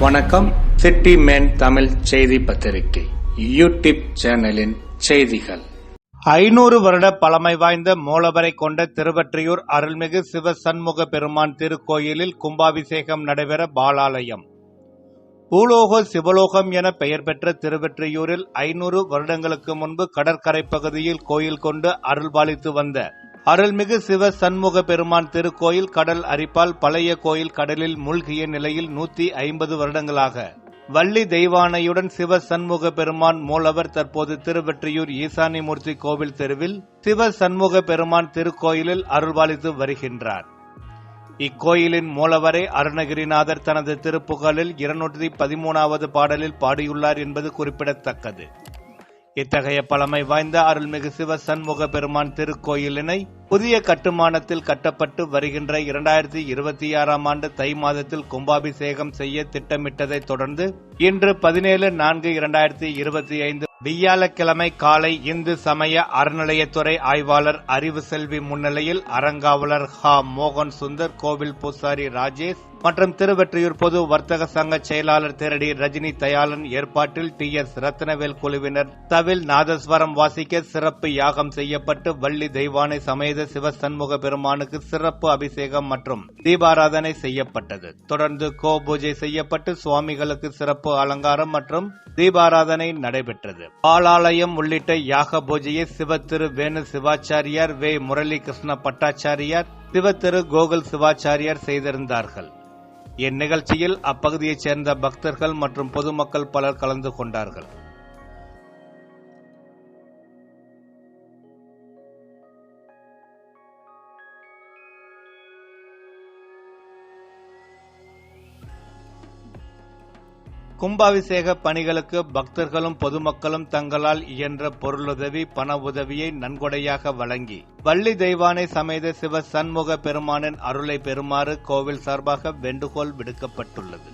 வணக்கம். City man Tamil செய்தி பத்திரிகை யூடியூப் சேனலின் செய்திகள். ஐநூறு வருட பழமை வாய்ந்த மூலவரை கொண்ட திருவற்றியூர் அருள்மிகு சிவ சண்முக பெருமான் திருக்கோயிலில் கும்பாபிஷேகம் நடைபெற பாலாலயம். பூலோக சிவலோகம் என பெயர் பெற்ற திருவெற்றியூரில் ஐநூறு வருடங்களுக்கு முன்பு கடற்கரை பகுதியில் கோயில் கொண்டு அருள்பாலித்து வந்த அருள்மிகு சிவ சண்முக பெருமான் திருக்கோயில் கடல் அரிப்பால் பழைய கோயில் கடலில் மூழ்கிய நிலையில் நூத்தி ஐம்பது வருடங்களாக. வள்ளி தெய்வானையுடன் சிவ சண்முக பெருமான் மூலவர் தற்போது திருவெற்றியூர் ஈசானிமூர்த்தி கோவில் தெருவில் சிவ சண்முக பெருமான் திருக்கோயிலில் அருள்வாளித்து வருகின்றார். இக்கோயிலின் மூலவரை அருணகிரிநாதர் தனது திருப்புகழில் இருநூற்றி பதிமூணாவது பாடலில் பாடியுள்ளார் என்பது குறிப்பிடத்தக்கது. இத்தகைய பழமை வாய்ந்த அருள்மிகு சிவ சண்முக பெருமான் திருக்கோயிலினை புதிய கட்டுமானத்தில் கட்டப்பட்டு வருகின்ற இரண்டாயிரத்தி இருபத்தி ஆறாம் ஆண்டு தை மாதத்தில் கும்பாபிஷேகம் செய்ய திட்டமிட்டதை தொடர்ந்து இன்று பதினேழு நான்கு இரண்டாயிரத்தி இருபத்தி ஐந்து வியாழக்கிழமை காலை இந்து சமய அறநிலையத்துறை ஆய்வாளர் அறிவு செல்வி முன்னிலையில் அறங்காவலர் ஹ மோகன் சுந்தர் கோவில் பூசாரி ராஜேஷ் மற்றும் திருவெற்றியூர் பொது வர்த்தக சங்க செயலாளர் திரடி ரஜினி தயாளன் ஏற்பாட்டில் டி எஸ் ரத்னவேல் குழுவினர். தவில் நாதஸ்வரம் வாசிக்க சிறப்பு யாகம் செய்யப்பட்டு வள்ளி தெய்வானை சமேத சிவ சண்முக பெருமானுக்கு சிறப்பு அபிஷேகம் மற்றும் தீபாராதனை செய்யப்பட்டது. தொடர்ந்து கோ பூஜை செய்யப்பட்டு சுவாமிகளுக்கு சிறப்பு அலங்காரம் மற்றும் தீபாராதனை நடைபெற்றது. பாலாலயம் உள்ளிட்ட யாக பூஜையை சிவத்திரு வேணு சிவாச்சாரியார் வே முரளி கிருஷ்ண பட்டாச்சாரியார் சிவத்திரு கோகுல் சிவாச்சாரியார் செய்திருந்தார்கள். இந்நிகழ்ச்சியில் அப்பகுதியைச் சேர்ந்த பக்தர்கள் மற்றும் பொதுமக்கள் பலர் கலந்து கொண்டார்கள். கும்பாபிஷேக பணிகளுக்கு பக்தர்களும் பொதுமக்களும் தங்களால் இயன்ற பொருளுதவி பண உதவியை நன்கொடையாக வழங்கி வள்ளி தெய்வானை சமேத சிவ சண்முக பெருமானின் அருளை பெறுமாறு கோவில் சார்பாக வேண்டுகோள் விடுக்கப்பட்டுள்ளது.